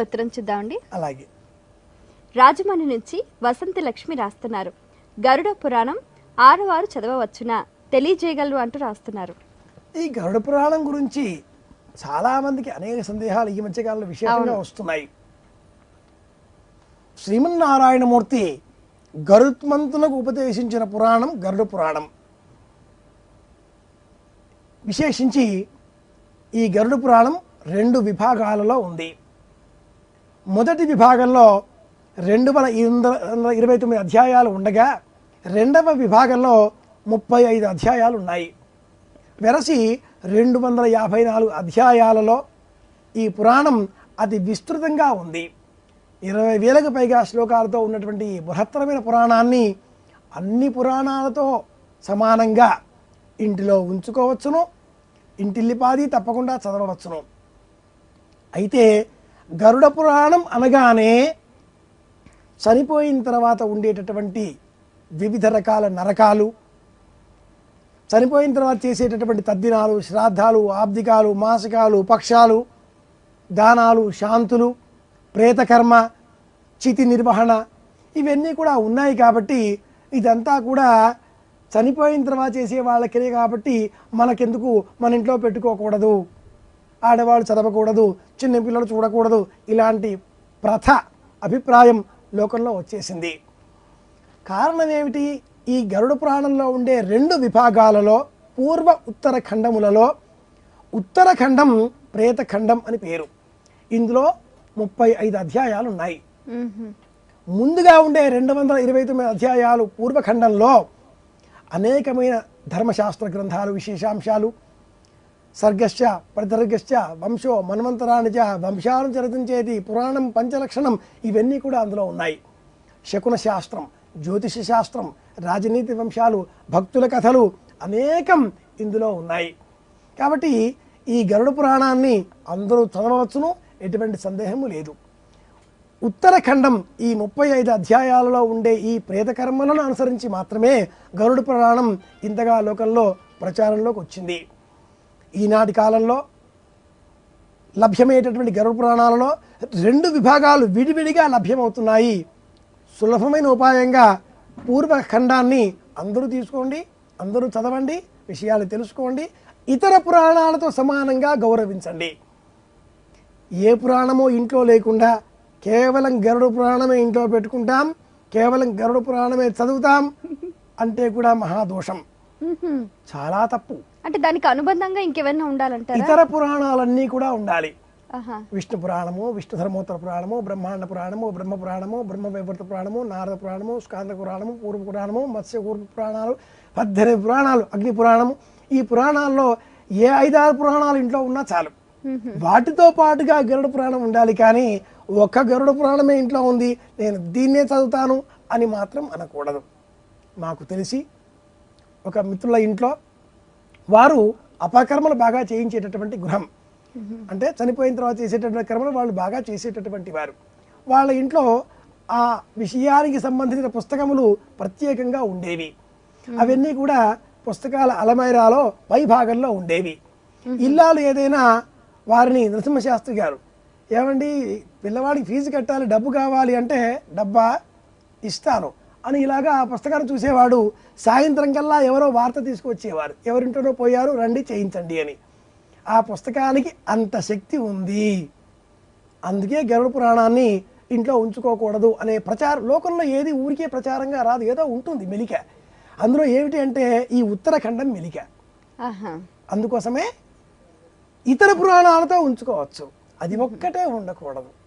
ఉత్తరం చూద్దామండి అలాగే. రాజమండ్రి నుంచి వసంత లక్ష్మి రాస్తున్నారు. గరుడ పురాణం ఆరువారు చదవవచ్చునా తెలియజేయగలరు అంటూ రాస్తున్నారు. ఈ గరుడ పురాణం గురించి చాలా మందికి అనేక సందేహాలు ఈ మధ్యకాలంలో విశేషంగా వస్తున్నాయి. శ్రీమన్నారాయణమూర్తి గరుత్మంతులకు ఉపదేశించిన పురాణం గరుడ పురాణం. విశేషించి ఈ గరుడ పురాణం రెండు విభాగాలలో ఉంది. మొదటి విభాగంలో రెండు వందల ఇరవై తొమ్మిది అధ్యాయాలు ఉండగా రెండవ విభాగంలో ముప్పై ఐదు అధ్యాయాలు ఉన్నాయి. వెరసి రెండు వందల యాభై నాలుగు అధ్యాయాలలో ఈ పురాణం అతి విస్తృతంగా ఉంది. ఇరవై వేలకు పైగా శ్లోకాలతో ఉన్నటువంటి ఈ బృహత్తరమైన పురాణాన్ని అన్ని పురాణాలతో సమానంగా ఇంటిలో ఉంచుకోవచ్చును ఇంటిల్లిపాది తప్పకుండా చదవవచ్చును. అయితే గరుడ పురాణం అనగానే చనిపోయిన తర్వాత ఉండేటటువంటి వివిధ రకాల నరకాలు చనిపోయిన తర్వాత చేసేటటువంటి తద్దినాలు శ్రాద్ధాలు ఆబ్దికాలు మాసికాలు పక్షాలు దానాలు శాంతులు ప్రేతకర్మ చితి నిర్వహణ ఇవన్నీ కూడా ఉన్నాయి కాబట్టి ఇదంతా కూడా చనిపోయిన తర్వాత చేసే వాళ్ళకే కాబట్టి మనకెందుకు మన ఇంట్లో పెట్టుకోకూడదు. ఆడవాళ్ళు చదవకూడదు చిన్న పిల్లలు చూడకూడదు ఇలాంటి ప్రథ అభిప్రాయం లోకంలో వచ్చేసింది. కారణం ఏమిటి? ఈ గరుడ పురాణంలో ఉండే రెండు విభాగాలలో పూర్వ ఉత్తర ఖండములలో ఉత్తరఖండం ప్రేతఖండం అని పేరు. ఇందులో ముప్పై ఐదు అధ్యాయాలు ఉన్నాయి. ముందుగా ఉండే రెండు వందల ఇరవై తొమ్మిది అధ్యాయాలు పూర్వఖండంలో అనేకమైన ధర్మశాస్త్ర గ్రంథాలు విశేషాంశాలు సర్గశ్చ ప్రతిర్గశ్చ వంశో మన్వంతరానిచ వంశాలను చరితించేది పురాణం పంచలక్షణం ఇవన్నీ కూడా అందులో ఉన్నాయి. శకున శాస్త్రం జ్యోతిష శాస్త్రం రాజనీతి వంశాలు భక్తుల కథలు అనేకం ఇందులో ఉన్నాయి. కాబట్టి ఈ గరుడ పురాణాన్ని అందరూ చదవవచ్చును ఎటువంటి సందేహము లేదు. ఉత్తరఖండం ఈ ముప్పై ఐదు అధ్యాయాలలో ఉండే ఈ ప్రేతకర్మలను అనుసరించి మాత్రమే గరుడ పురాణం ఇంతగా లోకంలో ప్రచారంలోకి వచ్చింది. ఈనాటి కాలంలో లభ్యమయ్యేటటువంటి గరుడ పురాణాలలో రెండు విభాగాలు విడివిడిగా లభ్యమవుతున్నాయి. సులభమైన ఉపాయంగా పూర్వఖండాన్ని అందరూ తీసుకోండి అందరూ చదవండి విషయాలు తెలుసుకోండి ఇతర పురాణాలతో సమానంగా గౌరవించండి. ఏ పురాణమో ఇంట్లో లేకుండా కేవలం గరుడ పురాణమే ఇంట్లో పెట్టుకుంటాం కేవలం గరుడ పురాణమే చదువుతాం అంటే కూడా మహాదోషం. చాలా తప్పు. అంటే దానికి అనుబంధంగా ఇంకేమైనా ఉండాలంటారా? ఇతర పురాణాలన్నీ కూడా ఉండాలి. విష్ణు పురాణము విష్ణు ధర్మోత్తర పురాణము బ్రహ్మాండ పురాణము బ్రహ్మ పురాణము బ్రహ్మ వైవర్త పురాణము నారద పురాణము స్కాంద పురాణము పూర్వ పురాణము మత్స్య పూర్వ పురాణాలు పద్దెనిమిది పురాణాలు అగ్ని పురాణము. ఈ పురాణాల్లో ఏ ఐదారు పురాణాలు ఇంట్లో ఉన్నా చాలు. వాటితో పాటుగా గరుడ పురాణం ఉండాలి కానీ ఒక్క గరుడ పురాణమే ఇంట్లో ఉంది. నేను దీన్నే చదువుతాను అని మాత్రం అనకూడదు. మాకు తెలిసి ఒక మిత్రుల ఇంట్లో వారు అపకర్మలు బాగా చేయించేటటువంటి గృహం. అంటే చనిపోయిన తర్వాత చేసేటటువంటి కర్మలు వాళ్ళు బాగా చేసేటటువంటి వారు. వాళ్ళ ఇంట్లో ఆ విషయానికి సంబంధించిన పుస్తకములు ప్రత్యేకంగా ఉండేవి. అవన్నీ కూడా పుస్తకాల అలమైరాలో పై భాగంలో ఉండేవి ఇల్లాలు ఏదైనా వారిని నరసింహశాస్త్రి గారు ఏమండి పిల్లవాడికి ఫీజు కట్టాలి డబ్బు కావాలి అంటే డబ్బా ఇస్తాను. అని ఇలాగా ఆ పుస్తకాన్ని చూసేవాడు. సాయంత్రం కల్లా ఎవరో వార్త తీసుకొచ్చేవారు. ఎవరింటో పోయారు రండి చేయించండి అని. ఆ పుస్తకానికి అంత శక్తి ఉంది. అందుకే గరుడ పురాణాన్ని ఇంట్లో ఉంచుకోకూడదు అనే ప్రచారం లోకంలో ఏది ఊరికే ప్రచారంగా రాదు. ఏదో ఉంటుంది మెలిక. అందులో ఏమిటి అంటే ఈ ఉత్తరాఖండం మెలిక. అందుకోసమే ఇతర పురాణాలతో ఉంచుకోవచ్చు. అది ఒక్కటే ఉండకూడదు.